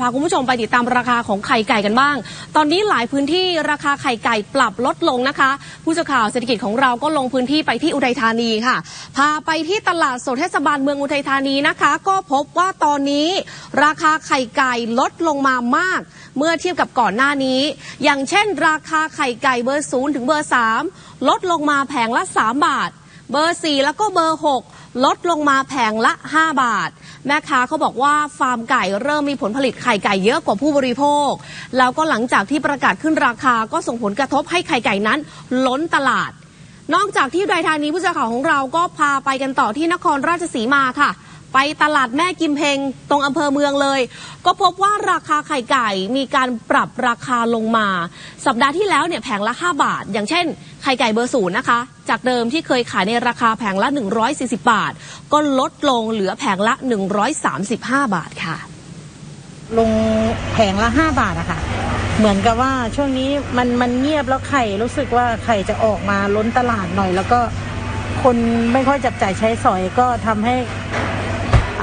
พาคุณผู้ชมไปติดตามราคาของไข่ไก่กันบ้าง ตอนนี้หลายพื้นที่ราคาไข่ไก่ปรับลดลงนะคะ ผู้สื่อข่าวเศรษฐกิจของเราก็ลงพื้นที่ไปที่อุทัยธานีค่ะ พาไปที่ตลาดสดเทศบาลเมืองอุทัยธานีนะคะ ก็พบว่าตอนนี้ราคาไข่ไก่ลดลงมามาก เมื่อเทียบกับก่อนหน้านี้ อย่างเช่น ราคาไข่ไก่เบอร์ศูนย์ถึงเบอร์สามลดลงมาแผงละ 3 บาท เบอร์ 4 แล้วก็เบอร์ 6 ลดลงมาแผงละ 5 บาท แม่ค้าเขาบอกว่าฟาร์มไก่เริ่มมีผลผลิตไข่ไก่เยอะกว่าผู้บริโภค แล้วก็หลังจากที่ประกาศขึ้นราคาก็ส่งผลกระทบให้ไข่ไก่นั้น ล้นตลาด นอกจากที่อุดรธานีผู้สื่อข่าวของเราก็พาไปกันต่อที่นครราชสีมาค่ะ ไปตลาดแม่กิมเพงตรงอำเภอเมืองเลย ก็พบว่าราคาไข่ไก่มีการปรับราคาลงมา สัปดาห์ที่แล้วเนี่ยแผงละ 5 บาท อย่างเช่น ไข่ไก่เบอร์ศูนย์นะคะ จากเดิมที่เคยขายในราคาแผงละ 140 บาท ก็ลดลงเหลือแผงละ 135 บาทค่ะ ลงแผงละห้าบาทอะค่ะ เหมือนกับว่าช่วงนี้มันมันเงียบแล้วไข่รู้สึกว่าไข่จะออกมาล้นตลาดหน่อย แล้วก็คนไม่ค่อยจับจ่ายใช้สอยก็ทำให้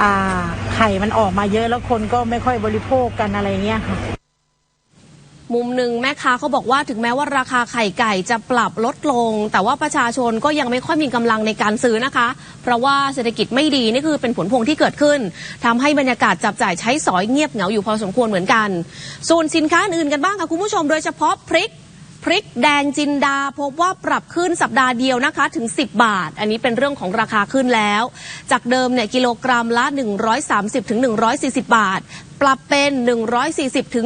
อ่าไข่มันออกมาเยอะแล้วคนก็ไม่ค่อยบริโภคกันอะไรเงี้ยค่ะ มุมหนึ่งแม่ค้าเขาบอกว่าถึงแม้ว่าราคาไข่ไก่จะปรับลดลง แต่ว่าประชาชนก็ยังไม่ค่อยมีกำลังในการซื้อนะคะ เพราะว่าเศรษฐกิจไม่ดีนี่คือเป็นผลพวงที่เกิดขึ้นทำให้บรรยากาศจับจ่ายใช้สอยเงียบเหงาอยู่พอสมควรเหมือนกัน ส่วนสินค้าอื่นกันบ้างค่ะคุณผู้ชมโดยเฉพาะพริกพริกแดงจินดาพบว่าปรับขึ้นสัปดาห์เดียวนะคะถึง 10 บาท อันนี้เป็นเรื่องของราคาขึ้นแล้ว จากเดิมเนี่ยกิโลกรัมละ 130ถึง140 บาท ปรับเป็น 140 ถึง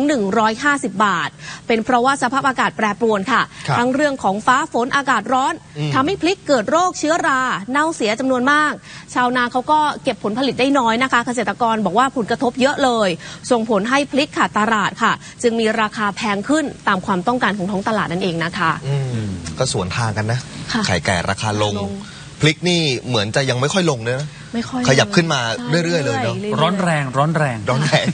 150 บาท เป็นเพราะว่าสภาพอากาศแปรปรวนค่ะครับทั้งเรื่องของฟ้าฝนอากาศร้อนทำให้พริกเกิดโรคเชื้อรา เน่าเสียจำนวนมาก ชาวนาเขาก็เก็บผลผลิตได้น้อยนะคะ เกษตรกรบอกว่าผลกระทบเยอะเลย ส่งผลให้พริกขาดตลาดค่ะ จึงมีราคาแพงขึ้นตามความต้องการของท้องตลาดนั่นเองนะคะอืมก็สวนทางกันนะค่ะไข่ไก่ราคาลงลงพลิกนี่เหมือนจะยังไม่ค่อยลงเลยนะ ไม่ค่อยขยับขึ้นมาใช่เรื่อยๆเลยเนอะๆร้อนแรงร้อนแรง ร้อนแรง